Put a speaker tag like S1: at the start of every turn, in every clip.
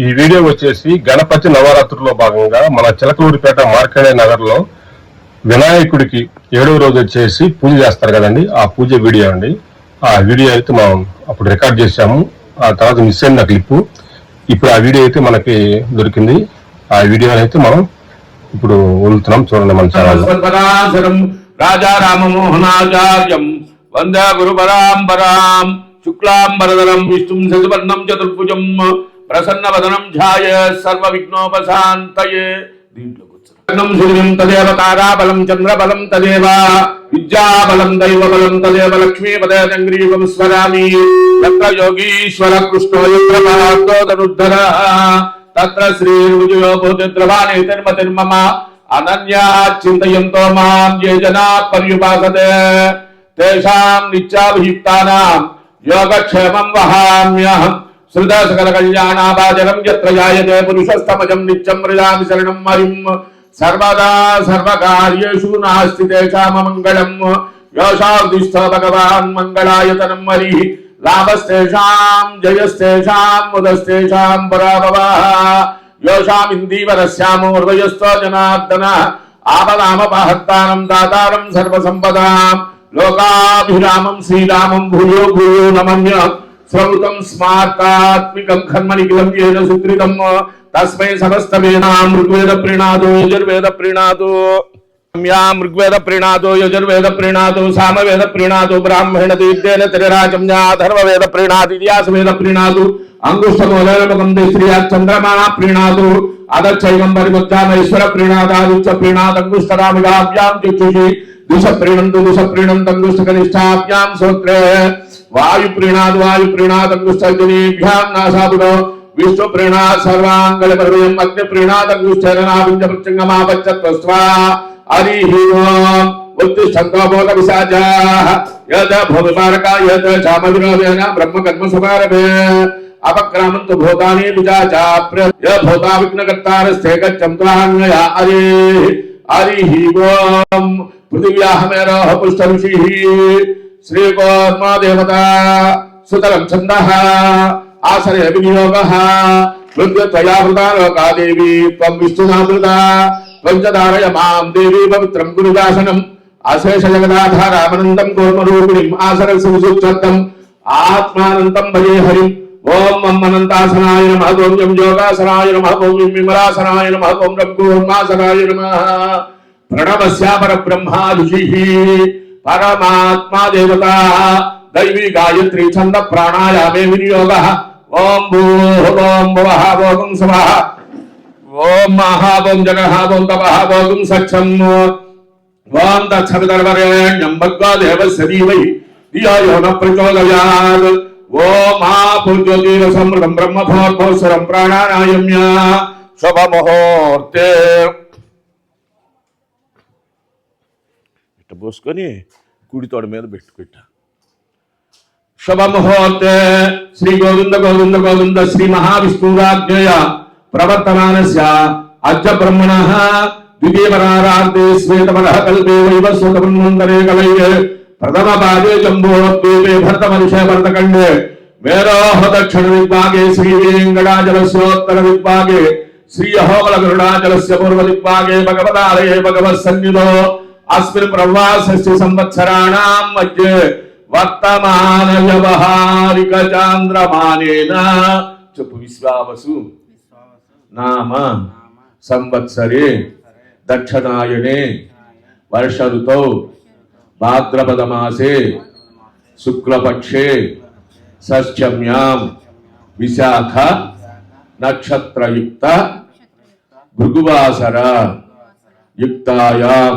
S1: ఈ వీడియో వచ్చేసి గణపతి నవరాత్రుల్లో భాగంగా మన చిలకలూరిపేట మార్కండే నగర్లో వినాయకుడికి ఏడవ రోజు వచ్చేసి పూజ చేస్తారు కదండి. ఆ పూజ వీడియో అండి. ఆ వీడియో అయితే మనం అప్పుడు రికార్డ్ చేశాము. ఆ తర్వాత మిస్ అయింది ఆ క్లిప్పు. ఇప్పుడు ఆ వీడియో అయితే మనకి దొరికింది. ఆ వీడియో అయితే మనం ఇప్పుడు వదులుతున్నాం. చూడండి మన ఛానల్.
S2: సర్వదాసరం రాజా రామమోహనాచార్యం. వందే గురు పరాంబరాం శుక్లాంబరదరం విష్ణుం చతుర్భుజం. ప్రసన్న వదనం ధ్యాయ సర్వ విఘ్నోపశాంతయే దీంట్లో కూర్చోండి సూర్యం తదేవ తారాబలం చంద్రబలం తదేవ విద్యాబలం దైవబలం తదేవ లక్ష్మీపదేంగ్రీవం స్మరామి యత్ర యోగీశ్వర కృష్ణో యత్ర పార్థో ధనుర్ధర తత్ర శ్రీర్విజయో భూతిద్రవాణి తిర్మతిర్మమ అనన్యా చింతయంతో మాం ఏ జనా పర్యుపాసతే తేషాం నిత్యాభియుక్తానాం యోగక్షేమం వహామ్యహం శ్రుత సకల కళ్యాణాభాజనం యత్ర జాయతే పురుషస్తమజం నిత్యం మృజామి శరణం మరిం సర్వదా సర్వకార్యేషు నాస్తి తేషామమంగళం యోషాదిష్ట భగవాన్ మంగళాయతనం మరి లాభస్తేషాం జయస్తేషాం ముదస్తేషాం పరాభవః యోషామిందీవరస్యామోర్వయస్తో జనార్దన ఆపదామపహత్తానం దాతారం సర్వసంపదాం లోకాభిరామం శ్రీరామం భూయో భూయో నమన్య स्वभूतं स्मार्तात्मिकं खन्मनि किलं येन सुकृतं तस्मै समस्तवेदां ऋग्वेद प्रीणादो यजुर्वेद प्रीणादो यां ऋग्वेद प्रीणादो यजुर्वेद प्रीणादो सामवेद प्रीणादो ब्राह्मण दिव्येन त्रिराजं या अथर्ववेद प्रीणादि व्यासवेद प्रीणादु अंगुष्ठमोदरमुखं स्त्रिया चन्द्रमाणा प्रीणादु अदक्षैवं परिमुद्धामैश्वर प्रीणादादुच्च प्रीणादङ्गुष्ठरामिगाभ्यां चक्षुषि दिश प्रीणन्तु दिश प्रीणन्तङ्गुष्ठकनिष्ठाभ्यां स्वक्रे। वायु प्रीणाद वायु प्रीणाद अंगुष्ठजनेभ्याम नासादुनो विष्णु प्रीणाद सर्वांगल अग्नि प्रीणाद अंगुष्ठरनाभिंज प्रचंगमापच्चत्वस्वा यद भवमारका यद ब्रह्म कर्म सुमारभे अपक्रामन्त भूतानि विजाचा भूता పుష్ట ఋషిః దేవత సుతరం ఛందః ఆసరే వినియోగः మృత్యుత్వయా వృతా త్వం విష్ణునామృత పంచదారయ మాం దేవి పవిత్రం గురుదాసనం అశేష జగదాధారామనందం కూర్మరూపిణిం ఆసర సుచత్తం ఆత్మానంతం భజే హరిం ఓం మమ్మనంతాసనాయ నమః ఓం యోగాసనాయ నమః ఓం విమలాసనాయ నమః ఓం రం కూర్మాసనాయ నమః ప్రణవస్యా పరబ్రహ్మా ఋషిః పరమాత్మా దేవత దైవీ గాయత్రీ ఛంద ప్రాణాయామే వినియోగ. ఓం భూః ఓం భువః ఓం స్వః ఓం మహాభోం జగః ఓం తపః ఓం సక్షం ఓం తత్సవితర్వరేణ్యం భగ్వా దేవస్య ధీమై ధియో న ప్రచోదయాత్. ఓం మహాపుజ్యోతిర సమృతం బ్రహ్మభోర్భోస్వరం ప్రాణానాయమ్య. శుభముహూర్తే ఇట్ట పోసుకొని కుడితోడ మీద పెట్టుకుంటా శుభముహూర్తే శ్రీ గోవింద గోవింద గోవింద శ్రీ మహావిష్ణురాజ్ఞయ ప్రవర్తమానస్య అద్య బ్రహ్మణః ద్వితీయపరారార్ధే శ్వేతమరః కల్పే వైవస్వతమన్వంతరే కలయ్యే ప్రథమ పాదే జంబోద్వీపే భరతమనుషే భరతఖండే మేరోహ దక్షిణ విద్భాగే శ్రీ వేంకటాచలస్యోత్తర విద్భాగే శ్రీ అహోబల గరుడాచలస్య పూర్వ దిగ్భాగే భగవదాలయే భగవత్ సన్నిధో అస్మిన్ ప్రవాసస్య సంవత్సరాణాం మధ్యే వర్తమాన వ్యవహారిక చాంద్రమానేన చెప్పు విశ్వావసు నామ సంవత్సరే దక్షిణాయనే వర్ష ఋతౌ భాద్రపద మాసే శుక్లపక్షే షష్ఠమ్యాం విశాఖ నక్షత్రయుక్త భృగువాసర యుక్తాయాం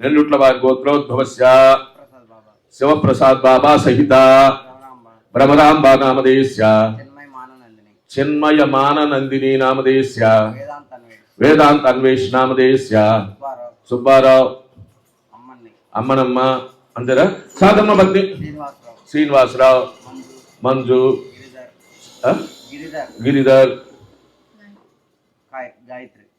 S2: నెల్లుట్ల వారి గోత్రోద్భవస్య శివప్రసాద్ బాబా సహిత భ్రమరాంబా నామదేశ్య
S3: చెన్మై మాననందిని
S2: నామదేశ్య వేదాంత అన్వేష్ నామదేశ్య
S3: సుబ్బారావు
S2: అమ్మనమ్మ అంతేరా సాధమ్మ పత్ని
S3: శ్రీనివాసరావు మంజు గిరిధర్ గాయత్రి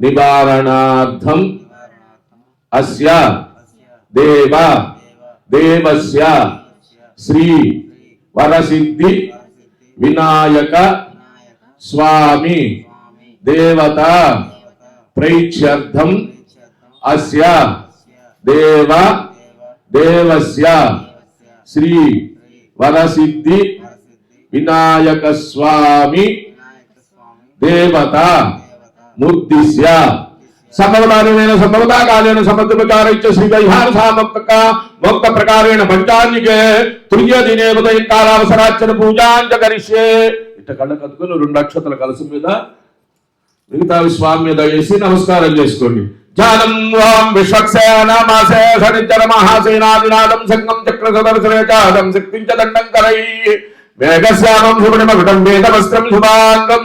S2: నివారణార్థం అస్య దేవ దేవస్య శ్రీ వరసిద్ధి వినాయక స్వామి దేవత ప్రైచ్యర్థం అస్య దేవ దేవస్య శ్రీ వరసిద్ధి వినాయక స్వామి దేవత ముద్దిశ్య సమవదానమైన సకలదాకాలైన సమర్థకారైత్య శ్రీ వైహార సామక్క మొక్క ప్రకారేణ పంచాన్యకే తృతీయ దినే ఉదయం కాలావసరాచన పూజాంచ కరిష్యే. ఇట్ట కళ్ళ కత్తుకుని రెండు అక్షతల కలసం మీద మిగతా స్వామి మీద వేసి నమస్కారం చేసుకోండి. ధ్యానం వాం విశ్వక్సేనమాసే సనిచర మహాసేనాదినాదం సంగం చక్ర సదర్శనే చాదం శక్తించ దండం కరై. మేఘశ్యామం శుభనిమకుటం వేదవస్త్రం శుభాంగం.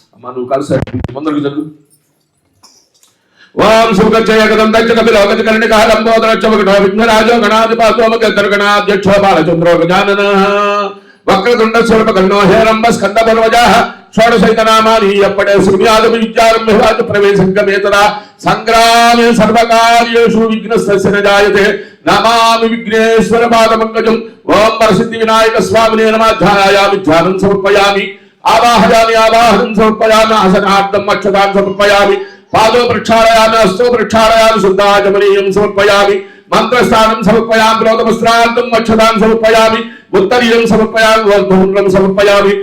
S2: నువ్వు కలిసి ముందరకు చదువు ఓం సుఖజయ గదం దచ్చ కపిలోగజ కర్ణి కాలంబోదర విఘ్నరాజో గణాధిపాతో బాలచంద్రో గజానన వక్రతుండ స్వల్పకర్ణో హేరంబ స్కంద పర్వజా షోడశైతనామాని ఎప్పటే శృణ్యాదమి విద్యారంభరాజ ప్రవేశంగమేతరా సంగ్రామే సర్వకార్యేషు విఘ్నస్తస్య నమామి విఘ్నేశ్వర పాదమంగజం ఓం వరసిద్ధి వినాయక స్వామినే ధ్యానం సమర్పయామి. ఆవాహయామి ఆవాహనం సమర్పయామి ఆసనార్థం అక్షతాన్ సమర్పయామి పాదో ప్రక్షాళయామి హస్తో ప్రక్షాళయామి శుద్ధాచమనీయం సమర్పయామి మంత్రస్థానం సమర్పయామి లోకవస్త్రాంతం అక్షతాన్ సమర్పయామి ఉత్తరీయం సమర్పయామి వర్ధముద్రం సమర్పయామి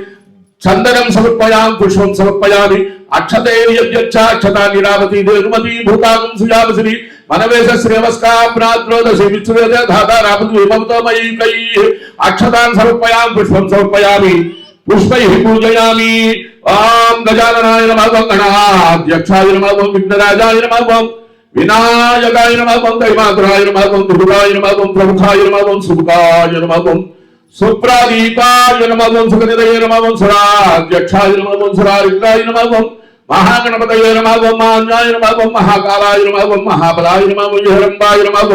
S2: చందనం సమర్పయామి పుష్పం సమర్పయామి అక్షతేర్యక్షతా నిరావతి దేనుమతి భూతాగం సుయావసిని మనవేశ శ్రేవస్కాప్రాద్రోదశి విశ్వేద ధాతారాపతి విభవతో మయీ కై అక్షతాన్ సమర్పయామి పుష్పం సమర్పయామి పుష్పై పూజయామి ఓం గజాననాయ నమః గణాధ్యక్షాయ నమః విఘ్నరాజాయ నమః వినాయకాయ నమః దైమాతురాయ నమః దుర్గాయ నమః ప్రముఖాయ నమః సుముఖాయ నమః సుప్రాదీపాయ నమః సుగనిదయ నమః సురాధ్యక్షాయ నమః సురారిద్రాయ నమః మహాగణపతయ నమః మాన్యాయ నమః మహాకాలాయ నమః మహాబలాయ నమః విహరంబాయ నమః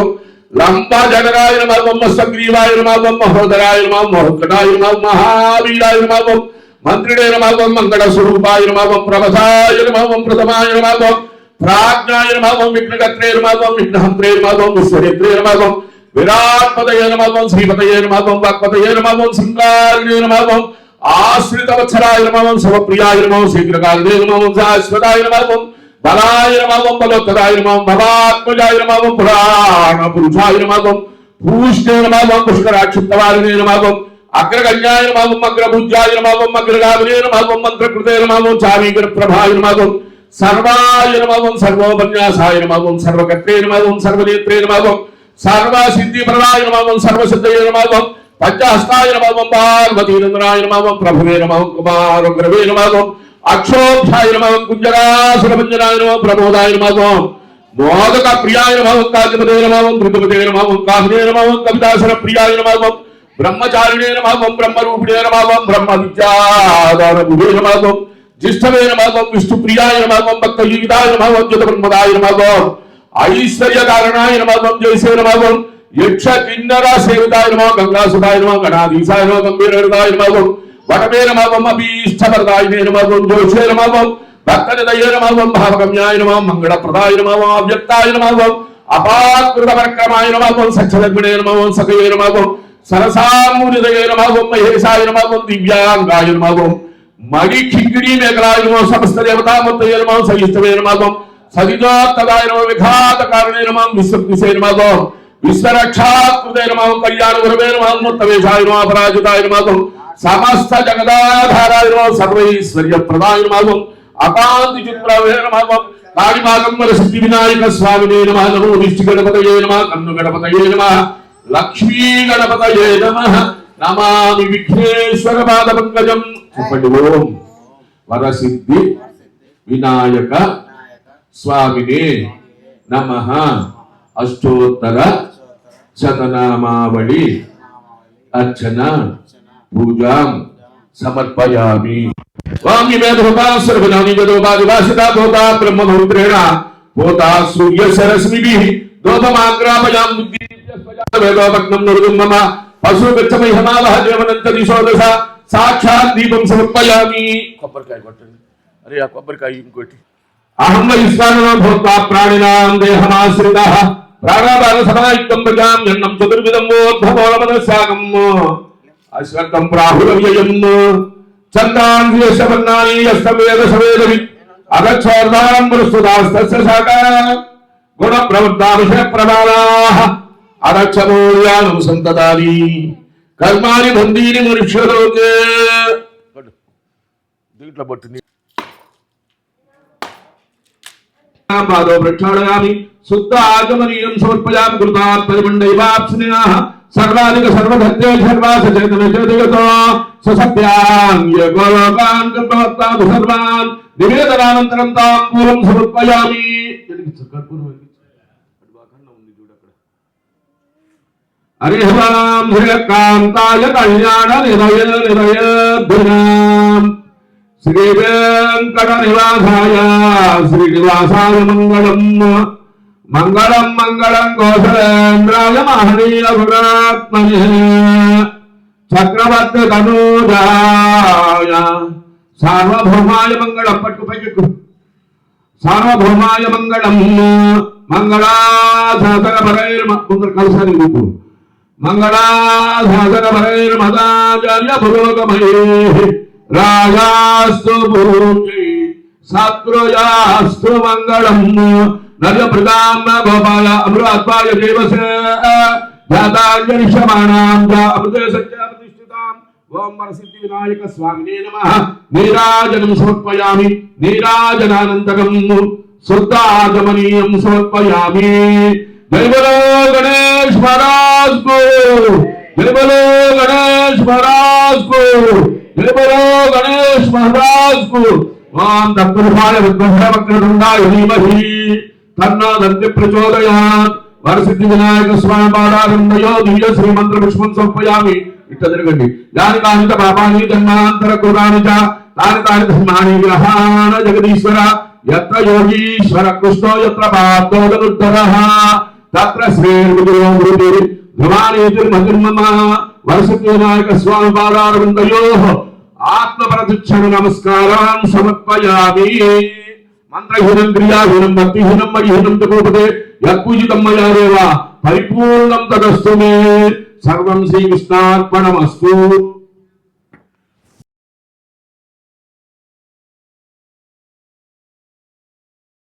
S2: లంబాజనరాయ నమః సగ్రీవాయ నమః మహోదరాయ నమః మహోత్కటాయ నమః మహావీరాయ నమః మంత్రిడే నమః మంగళ స్వరూపాయ నమః ప్రభసాయ నమః ప్రథమాయ నమః ప్రాజ్ఞాయ నమః విఘ్నకర్త్రే నమః విఘ్నహంత్రే నమః విశ్వనేత్రే నమః విరాట్పదయ నమః శ్రీపతయ నమః వాక్పతయ నమః సింగారిణే నమః ఆశ్రిత వత్సరాయ నమః శివప్రియాయ నమః శీఘ్రకారిణే నమః శాశ్వతాయ నమః బలాయ నమః బలోత్తరాయ నమః భవాత్మజాయ నమః పురాణ పురుషాయ నమః భూష్ణే నమః పుష్కరాక్షిప్తవారిణే నమః అగ్రగణ్యాయ నమః అగ్రభుజాయ నమః అగ్రగామినే నమః మంత్రకృతే నమః చారీకర ప్రభాయ నమః సర్వాయ నమః. సర్వోపన్యాసాయ కుంజరాసురభంజనాయనమం సర్వకర్తే మోదక ప్రియాయ నమః కాంతిపతే నమః కవితాసర నమః కామినే నమః కవిదాసర బ్రహ్మ విద్యాదాన బుధే విష్ణు ప్రియాయ భక్త జీవితాయ నమః జ్యోత ఐశ్వర్య కారణాయ నమః యక్ష కిన్నర సేవితాయ నమః గంగాసుదాయ నమః గణాధీశాయ నమః గంభీరదాయ నమః వటమే నమః అభీష్టవరదాయ నమః జోషే నమః భక్తనిదయ నమవం భావగమ్యాయ నమం మంగళప్రదాయ నమవం అవ్యక్తాయ నమవం అపాకృత పరక్రమాయ నమవం సత్యలగ్నే నమవం సకయ నమవం సరసామూరిదయ నమవం సమస్త జగదాధారాయణం సర్వైశ్వర్య ప్రదాయ మాధవం అకాంతి చిత్రవే నమం కాళిమాగంబర సిద్ధి వినాయక స్వామినే నమ నమో దిష్టి గణపతయే నమ కన్ను గణపతయే నమ లక్ష్మీ గణపతయే నమ నమామి విఘ్నేశ్వర పాద పంకజం. చెప్పండి ఓం. వరసిద్ధి వినాయక స్వామినే నమ. అష్టోత్తర శతనామావళి అర్చన. పూజాం సమర్పయామి వాంగి మేధోపా సర్వనాని వేదోపాది వాసితా భూతా బ్రహ్మభూత్రేణ భూతా సూర్య సరస్మిభి దోపమాగ్రాపయాం బుద్ధి వేదోపగ్నం నృగం మమ పశు గచ్చమై హమావహ దేవనంత దిశోదశ సాక్షాత్ దీపం సమర్పయామి కొబ్బరికాయ కొట్టండి అరే ఆ కొబ్బరికాయ ఇంకోటి అహం వైశ్వానో భూత్వా ప్రాణినాం దేహమాశ్రితః ప్రాణాపాన సమాయుక్తం ప్రజాం జన్నం చతుర్విధం మోద్ధమోలమనశాకం అశ్వత్థం ప్రాహురవ్యయం చందాన్ యశవర్ణాని సవేదవి అగచ్చోర్ధానం పురస్తుదాస్తస్య శాఖ. గుణ ప్రవృత్తా విషయ ప్రమాణాః అరక్షమూల్యానం సంతదాని. కర్మాని బంధీని మనుష్యలోకే దీంట్లో పట్టింది. పాదో ప్రక్షాళయామి. శుద్ధ ఆగమనీయం సమర్పయామి కృతాత్ పరిమండైవాప్స్నినాః సర్వాధిక సర్వధత్తే సర్వాస చేతన చేతయతో ససత్యాన్య గోలోకాన్ కల్పవత్తాదు సర్వాన్. నివేదనానంతరం తాం పూర్వం సమర్పయామి. వెలిగించు, కర్పూరం వెలిగించు. శ్రీకాంతాయ కళ్యాణ నిలయ నిలయ శ్రీ వెంకట నివాసాయ శ్రీనివాసాయ మంగళం. మంగళం మంగళం కోసలేంద్రాయ మహనీయ గుణాత్మనే చక్రవర్తి తనూజాయ సార్వభౌమాయ మంగళం పట్టు పైకి సార్వభౌమాయ మంగళం మంగళాశాసన పరైర్ ముందర కలిసారి రూపు మంగళాశాసన పరైర్ మదాచార్య పురోగమయే రాజాస్తు భూమి సత్రుజాస్తు మంగళం నజ ప్రదామ గోపాల అమృతాయ దేవసే జాతాంజలిష్యమాణాం జా అమృతే సత్య ప్రతిష్ఠితాం ఓం వరసిద్ధి వినాయక స్వామినే నమ నీరాజనం సమర్పయామి నీరాజనానంతరం శుద్ధాగమనీయం సమర్పయామి జై గణేష్ మహారాజ్కు జై గణేష్ మహారాజ్కు గణేష్ మహారాజ్కు ఓం దత్తరుపాయ విద్వహ వక్రతుండాయ ధీమహి తన్నో దంతి ప్రచోదయాత్. వరసిద్ధి వినాయక స్వామి పాదారంభయో దివ్య శ్రీమంత్ర పుష్పం సంపయామి ఇట్ట తిరగండి. దాని కానిత పాపాని జన్మాంతర కృతాని చ. తాని తాని ధర్మాని గ్రహాణ జగదీశ్వర. ఎత్ర యోగీశ్వర కృష్ణో ఎత్ర పాదోదనుద్ధర తత్ర శ్రీ మృతి ధ్రువానేతిర్మతిర్మమ వరసిద్ధి వినాయక స్వామి పాదారవిందయో ఆత్మప్రతిక్షణ నమస్కారం సమర్పయామి. మంత్రహీనం క్రియాహీనం భక్తిహీనం మరిహీనం తపోపదే యత్పూజితం పరిపూర్ణం తదస్తు మే. సర్వం శ్రీకృష్ణార్పణమస్తు